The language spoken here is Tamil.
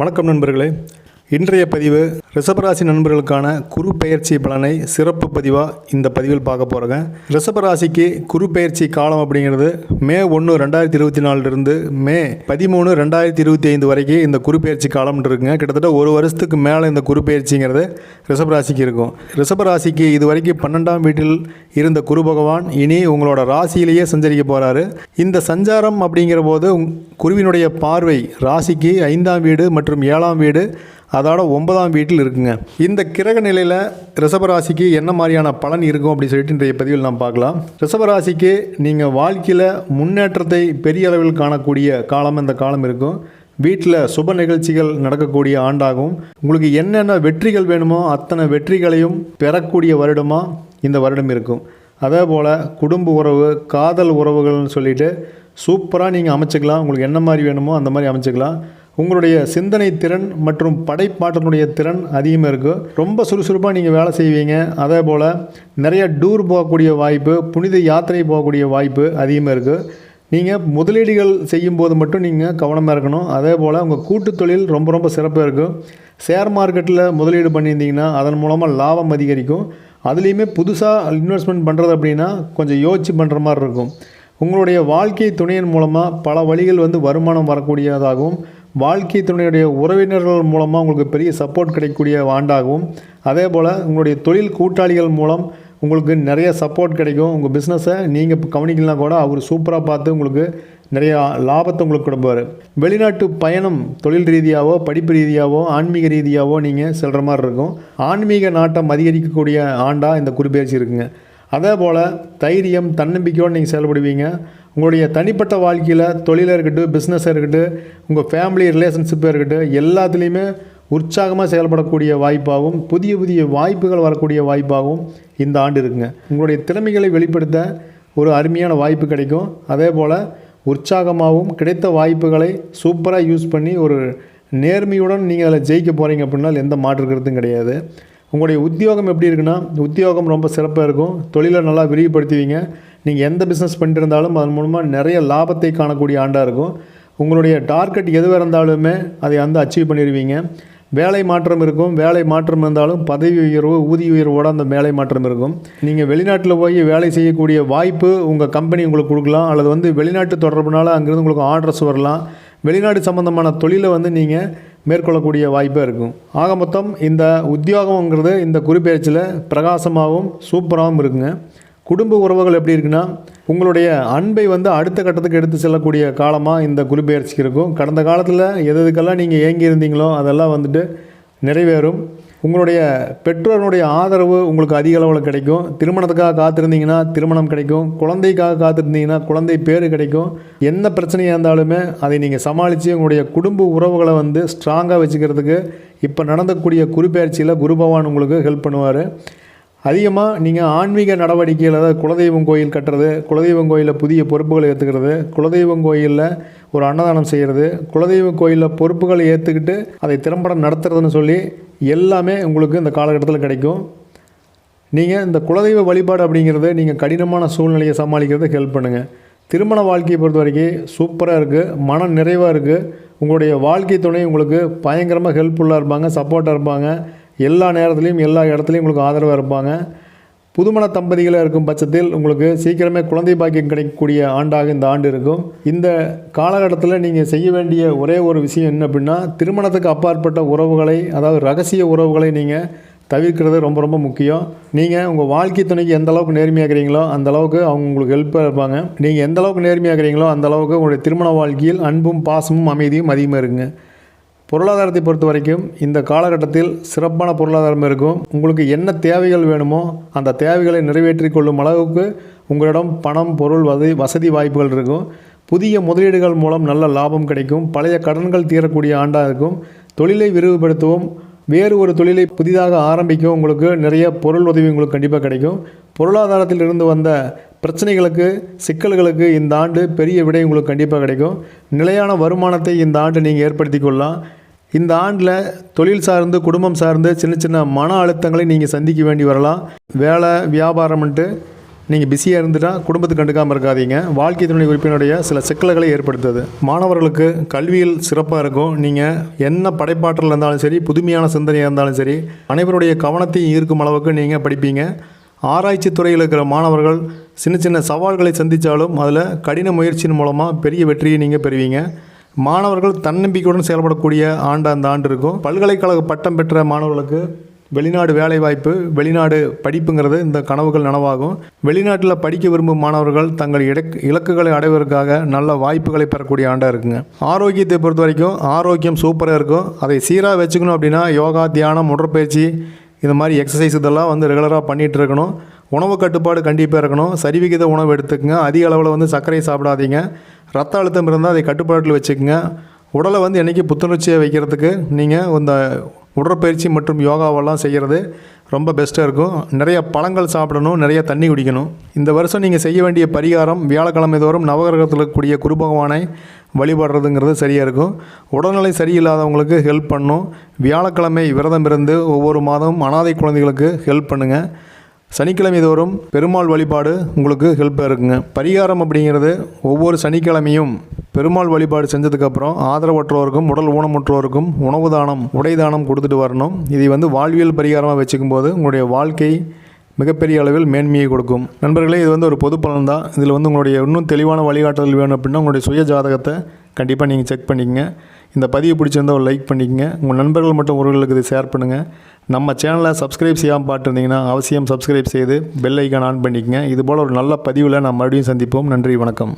வணக்கம் நண்பர்களே. இன்றைய பதிவு ரிஷபராசி நண்பர்களுக்கான குரு பெயர்ச்சி பலனை சிறப்பு பதிவாக இந்த பதிவில் பார்க்க போகிறேங்க ரிஷபராசிக்கு குரு பெயர்ச்சி காலம் அப்படிங்கிறது மே ஒன்று ரெண்டாயிரத்தி இருபத்தி நாலுலேருந்து மே பதிமூணு ரெண்டாயிரத்தி இருபத்தி ஐந்து வரைக்கும் இந்த குரு பெயர்ச்சி காலம் இருக்குங்க. கிட்டத்தட்ட ஒரு வருஷத்துக்கு மேலே இந்த குரு பெயர்ச்சிங்கிறது ரிஷபராசிக்கு இருக்கும். ரிஷபராசிக்கு இது வரைக்கும் பன்னெண்டாம் வீட்டில் இருந்த குரு பகவான் இனி உங்களோட ராசியிலேயே சஞ்சரிக்க போகிறாரு இந்த சஞ்சாரம் அப்படிங்கிற போது உங்- குருவினுடைய பார்வை ராசிக்கு ஐந்தாம் வீடு மற்றும் ஏழாம் வீடு அதோட ஒன்பதாம் வீட்டில் இருக்குங்க. இந்த கிரக நிலையில் ரிஷபராசிக்கு என்ன மாதிரியான பலன் இருக்கும் அப்படின்னு சொல்லிட்டு இன்றைய பதிவில் நாம் பார்க்கலாம். ரிஷபராசிக்கு நீங்கள் வாழ்க்கையில் முன்னேற்றத்தை பெரிய அளவில் காணக்கூடிய காலம் இந்த காலம் இருக்கும். வீட்டில் சுப நிகழ்ச்சிகள் நடக்கக்கூடிய ஆண்டாகும். உங்களுக்கு என்னென்ன வெற்றிகள் வேணுமோ அத்தனை வெற்றிகளையும் பெறக்கூடிய வருடமாக இந்த வருடம் இருக்கும். அதே போல் குடும்ப உறவு காதல் உறவுகள்னு சொல்லிட்டு சூப்பராக நீங்கள் அமைச்சுக்கலாம். உங்களுக்கு என்ன மாதிரி வேணுமோ அந்த மாதிரி அமைச்சுக்கலாம். உங்களுடைய சிந்தனை திறன் மற்றும் படைப்பாற்றலுடைய திறன் அதிகமாக இருக்கும் ரொம்ப சுறுசுறுப்பாக நீங்கள் வேலை செய்வீங்க. அதே போல் நிறைய டூர் போகக்கூடிய வாய்ப்பு புனித யாத்திரை போகக்கூடிய வாய்ப்பு அதிகமாக இருக்குது நீங்கள் முதலீடுகள் செய்யும்போது மட்டும் நீங்கள் கவனமாக இருக்கணும். அதே போல் உங்கள் கூட்டு தொழில் ரொம்ப ரொம்ப சிறப்பாக இருக்கும் ஷேர் மார்க்கெட்டில் முதலீடு பண்ணியிருந்தீங்கன்னா அதன் மூலமாக லாபம் அதிகரிக்கும். அதுலேயுமே புதுசாக இன்வெஸ்ட்மெண்ட் பண்ணுறது அப்படின்னா கொஞ்சம் யோசிச்சு பண்ணுற மாதிரி இருக்கும். உங்களுடைய வாழ்க்கை துணையின் மூலமாக பல வழிகள் வந்து வருமானம் வரக்கூடியதாகவும் வாழ்க்கை துணையுடைய உறவினர்கள் மூலமாக உங்களுக்கு பெரிய சப்போர்ட் கிடைக்கக்கூடிய ஆண்டாகவும் அதே போல் உங்களுடைய தொழில் கூட்டாளிகள் மூலம் உங்களுக்கு நிறைய சப்போர்ட் கிடைக்கும். உங்கள் பிஸ்னஸை நீங்கள் இப்போ கவனிக்கலாம் கூட அவர் சூப்பராக பார்த்து உங்களுக்கு நிறைய லாபத்தை உங்களுக்கு கொடுப்பார் வெளிநாட்டு பயணம் தொழில் ரீதியாகவோ படிப்பு ரீதியாகவோ ஆன்மீக ரீதியாகவோ நீங்கள் செல்கிற மாதிரி இருக்கும். ஆன்மீக நாட்டம் அதிகரிக்கக்கூடிய ஆண்டாக இந்த குறிப்பேச்சு இருக்குங்க. அதே போல் தைரியம் தன்னம்பிக்கையோடு நீங்கள் செயல்படுவீங்க. உங்களுடைய தனிப்பட்ட வாழ்க்கையில் தொழிலாக இருக்கட்டும் பிஸ்னஸாக இருக்கட்டும் உங்கள் ஃபேமிலி ரிலேஷன்ஷிப்பாக இருக்கட்டும் எல்லாத்துலேயுமே உற்சாகமாக செயல்படக்கூடிய வாய்ப்பாகவும் புதிய புதிய வாய்ப்புகள் வரக்கூடிய வாய்ப்பாகவும் இந்த ஆண்டு இருக்குங்க. உங்களுடைய திறமைகளை வெளிப்படுத்த ஒரு அருமையான வாய்ப்பு கிடைக்கும். அதே போல் உற்சாகமாகவும் கிடைத்த வாய்ப்புகளை சூப்பராக யூஸ் பண்ணி ஒரு நேர்மையுடன் நீங்கள் அதில் ஜெயிக்க போகிறீங்க அப்படின்னால் எந்த மாற்று கருத்தும் கிடையாது. உங்களுடைய உத்தியோகம் எப்படி இருக்குன்னா உத்தியோகம் ரொம்ப சிறப்பாக இருக்கும். தொழிலை நல்லா விரிவுபடுத்துவீங்க. நீங்கள் எந்த பிஸ்னஸ் பண்ணிட்டு இருந்தாலும் அதன் மூலமாக நிறைய லாபத்தை காணக்கூடிய ஆண்டாக இருக்கும். உங்களுடைய டார்கெட் எதுவாக இருந்தாலுமே அதை வந்து அச்சீவ் பண்ணிடுவீங்க வேலை மாற்றம் இருக்கும். வேலை மாற்றம் இருந்தாலும் பதவி உயர்வு ஊதிய உயர்வோட அந்த வேலை மாற்றம் இருக்கும். நீங்கள் வெளிநாட்டில் போய் வேலை செய்யக்கூடிய வாய்ப்பு உங்கள் கம்பெனி உங்களுக்கு கொடுக்கலாம். அல்லது வந்து வெளிநாட்டு தொடர்புனால அங்கேருந்து உங்களுக்கு ஆர்டர்ஸ் வரலாம். வெளிநாடு சம்மந்தமான தொழிலை வந்து நீங்கள் மேற்கொள்ளக்கூடிய வாய்ப்பாக இருக்கும். ஆக மொத்தம் இந்த உத்தியோகங்கிறது இந்த குறிப்பெயர்ச்சியில் பிரகாசமாகவும் சூப்பராகவும் இருக்குங்க. குடும்ப உறவுகள் எப்படி இருக்குன்னா உங்களுடைய அன்பை வந்து அடுத்த கட்டத்துக்கு எடுத்து செல்லக்கூடிய காலமாக இந்த குருபெயர்ச்சிக்கு இருக்கும். கடந்த காலத்தில் எது எதுக்கெல்லாம் நீங்கள் ஏங்கி இருந்தீங்களோ அதெல்லாம் வந்துட்டு நிறைவேறும். உங்களுடைய பெற்றோருடைய ஆதரவு உங்களுக்கு அதிக அளவில் கிடைக்கும். திருமணத்துக்காக காத்திருந்தீங்கன்னா திருமணம் கிடைக்கும். குழந்தைக்காக காத்திருந்தீங்கன்னா குழந்தை பேர் கிடைக்கும். எந்த பிரச்சனையாக இருந்தாலுமே அதை நீங்கள் சமாளித்து உங்களுடைய குடும்ப உறவுகளை வந்து ஸ்ட்ராங்காக வச்சுக்கிறதுக்கு இப்போ நடந்தக்கூடிய குருப்பெயர்ச்சியில் குரு பகவான் உங்களுக்கு ஹெல்ப் பண்ணுவார். அதிகமாக நீங்கள் ஆன்மீக நடவடிக்கைகள் அதாவது குலதெய்வம் கோயில் கட்டுறது குலதெய்வம் கோயிலில் புதிய பொறுப்புகளை ஏற்றுக்கிறது குலதெய்வம் கோயிலில் ஒரு அன்னதானம் செய்கிறது குலதெய்வம் கோயிலில் பொறுப்புகளை ஏற்றுக்கிட்டு அதை திறம்பட நடத்துறதுன்னு சொல்லி எல்லாமே உங்களுக்கு இந்த காலகட்டத்தில் கிடைக்கும். நீங்கள் இந்த குலதெய்வ வழிபாடு அப்படிங்கிறது நீங்கள் கடினமான சூழ்நிலையை சமாளிக்கிறது ஹெல்ப் பண்ணுங்கள் திருமண வாழ்க்கையை பொறுத்த வரைக்கும் சூப்பராக இருக்குது மன நிறைவாக இருக்குது உங்களுடைய வாழ்க்கை துணை உங்களுக்கு பயங்கரமாக ஹெல்ப்ஃபுல்லாக இருப்பாங்க சப்போர்ட்டாக இருப்பாங்க. எல்லா நேரத்துலையும் எல்லா இடத்துலையும் உங்களுக்கு ஆதரவாக இருப்பாங்க. புதுமண தம்பதிகளாக இருக்கும் பட்சத்தில் உங்களுக்கு சீக்கிரமே குழந்தை பாக்கியம் கிடைக்கக்கூடிய ஆண்டாக இந்த ஆண்டு இருக்கும். இந்த காலகட்டத்தில் நீங்கள் செய்ய வேண்டிய ஒரே ஒரு விஷயம் என்ன அப்படின்னா திருமணத்துக்கு அப்பாற்பட்ட உறவுகளை அதாவது ரகசிய உறவுகளை நீங்கள் தவிர்க்கிறது ரொம்ப ரொம்ப முக்கியம். நீங்கள் உங்கள் வாழ்க்கை துணைக்கு எந்த அளவுக்கு நேர்மையாக இருக்கிறீங்களோ அந்த அளவுக்கு அவங்க உங்களுக்கு ஹெல்ப்பாக இருப்பாங்க. நீங்கள் எந்த அளவுக்கு நேர்மையாகிறீங்களோ அந்த அளவுக்கு உங்களுடைய திருமண வாழ்க்கையில் அன்பும் பாசமும் அமைதியும் அதிகமாக இருக்குங்க பொருளாதாரத்தை பொறுத்த வரைக்கும் இந்த காலகட்டத்தில் சிறப்பான பொருளாதாரம் இருக்கும். உங்களுக்கு என்ன தேவைகள் வேணுமோ அந்த தேவைகளை நிறைவேற்றி கொள்ளும் அளவுக்கு உங்களிடம் பணம் பொருள் வசதி வசதி வாய்ப்புகள் இருக்கும். புதிய முதலீடுகள் மூலம் நல்ல லாபம் கிடைக்கும். பழைய கடன்கள் தீரக்கூடிய ஆண்டாக இருக்கும். தொழிலை விரிவுபடுத்தவும் வேறு ஒரு தொழிலை புதிதாக ஆரம்பிக்கும் உங்களுக்கு நிறைய பொருள் உதவி உங்களுக்கு கண்டிப்பாக கிடைக்கும். பொருளாதாரத்தில் இருந்து வந்த பிரச்சனைகளுக்கு சிக்கல்களுக்கு இந்த ஆண்டு பெரிய விடை உங்களுக்கு கண்டிப்பாக கிடைக்கும். நிலையான வருமானத்தை இந்த ஆண்டு நீங்கள் ஏற்படுத்தி கொள்ளலாம். இந்த ஆண்டில் தொழில் சார்ந்து குடும்பம் சார்ந்து சின்ன சின்ன மன அழுத்தங்களை நீங்கள் சந்திக்க வேண்டி வரலாம். வேலை வியாபாரம்ன்ட்டு நீங்கள் பிஸியாக இருந்துட்டால் குடும்பத்துக்கு கண்டுக்காமல் இருக்காதீங்க. வாழ்க்கை துணை உறுப்பினுடைய சில சிக்கல்களை ஏற்படுத்துது. மாணவர்களுக்கு கல்வியில் சிறப்பாக இருக்கும். நீங்கள் என்ன படைப்பாற்றல் இருந்தாலும் சரி புதுமையான சிந்தனையாக இருந்தாலும் சரி அனைவருடைய கவனத்தையும் ஈர்க்கும் அளவுக்கு நீங்கள் படிப்பீங்க. ஆராய்ச்சி துறையில் இருக்கிற மாணவர்கள் சின்ன சின்ன சவால்களை சந்தித்தாலும் அதில் கடின முயற்சியின் மூலமாக பெரிய வெற்றியை நீங்கள் பெறுவீங்க. மாணவர்கள் தன்னம்பிக்கையுடன் செயல்படக்கூடிய ஆண்டு அந்த ஆண்டு இருக்கும். பல்கலைக்கழக பட்டம் பெற்ற மாணவர்களுக்கு வெளிநாடு வேலைவாய்ப்பு வெளிநாடு படிப்புங்கிறது இந்த கனவுகள் நனவாகும். வெளிநாட்டில் படிக்க விரும்பும் மாணவர்கள் தங்கள் இடக் இலக்குகளை அடைவதற்காக நல்ல வாய்ப்புகளை பெறக்கூடிய ஆண்டாக இருக்குங்க. ஆரோக்கியத்தை பொறுத்த வரைக்கும் ஆரோக்கியம் சூப்பராக இருக்கும். அதை சீராக வச்சுக்கணும் அப்படின்னா யோகா தியானம் உடற்பயிற்சி இந்த மாதிரி எக்ஸசைஸ் இதெல்லாம் வந்து ரெகுலராக பண்ணிகிட்டு இருக்கணும். உணவு கட்டுப்பாடு கண்டிப்பாக இருக்கணும். சரிவிகித உணவு எடுத்துக்கங்க. அதிக அளவில் வந்து சர்க்கரை சாப்பிடாதீங்க. ரத்த அழுத்தம் இருந்தால் அதை கட்டுப்பாட்டில் வச்சுக்கோங்க. உடலை வந்து என்றைக்கு புத்துணர்ச்சியாக வைக்கிறதுக்கு நீங்கள் இந்த உடற்பயிற்சி மற்றும் யோகாவெல்லாம் செய்கிறது ரொம்ப பெஸ்ட்டாக இருக்கும். நிறைய பழங்கள் சாப்பிடணும். நிறைய தண்ணி குடிக்கணும். இந்த வருஷம் நீங்கள் செய்ய வேண்டிய பரிகாரம் வியாழக்கிழமை தோறும் நவகிரகத்தில் இருக்கக்கூடிய குரு பகவானை வழிபடுறதுங்கிறது சரியாக இருக்கும். உடல்நிலை சரியில்லாதவங்களுக்கு ஹெல்ப் பண்ணும். வியாழக்கிழமை விரதம் இருந்து ஒவ்வொரு மாதமும் அனாதை குழந்தைகளுக்கு ஹெல்ப் பண்ணுங்கள் சனிக்கிழமை தோறும் பெருமாள் வழிபாடு உங்களுக்கு ஹெல்ப்பாக இருக்குங்க. பரிகாரம் அப்படிங்கிறது ஒவ்வொரு சனிக்கிழமையும் பெருமாள் வழிபாடு செஞ்சதுக்கப்புறம் ஆதரவற்றோருக்கும் உடல் ஊனமுற்றோருக்கும் உணவு தானம் உடை தானம் கொடுத்துட்டு வரணும். இதை வந்து வாழ்வியல் பரிகாரமாக வச்சுக்கும் போது உங்களுடைய வாழ்க்கை மிகப்பெரிய அளவில் மேன்மையை கொடுக்கும். நண்பர்களே இது வந்து ஒரு பொது பலன் தான். இதில் வந்து உங்களுடைய இன்னும் தெளிவான வழிகாட்டுதல் வேணும் அப்படின்னா உங்களுடைய சுய ஜாதகத்தை கண்டிப்பாக நீங்கள் செக் பண்ணிக்கங்க. இந்த பதிவு பிடிச்சிருந்தா ஒரு லைக் பண்ணிக்கங்க. உங்கள் நண்பர்கள் மற்றும் உறவுகளுக்கு இதை ஷேர் பண்ணுங்கள் நம்ம சேனலை சப்ஸ்கிரைப் செய்யாமல் பார்த்துருந்தீங்கன்னா அவசியம் சப்ஸ்கிரைப் செய்து பெல் ஐக்கான் ஆன் பண்ணிக்கங்க. இதுபோல் ஒரு நல்ல பதிவில் நான் மறுபடியும் சந்திப்போம். நன்றி வணக்கம்.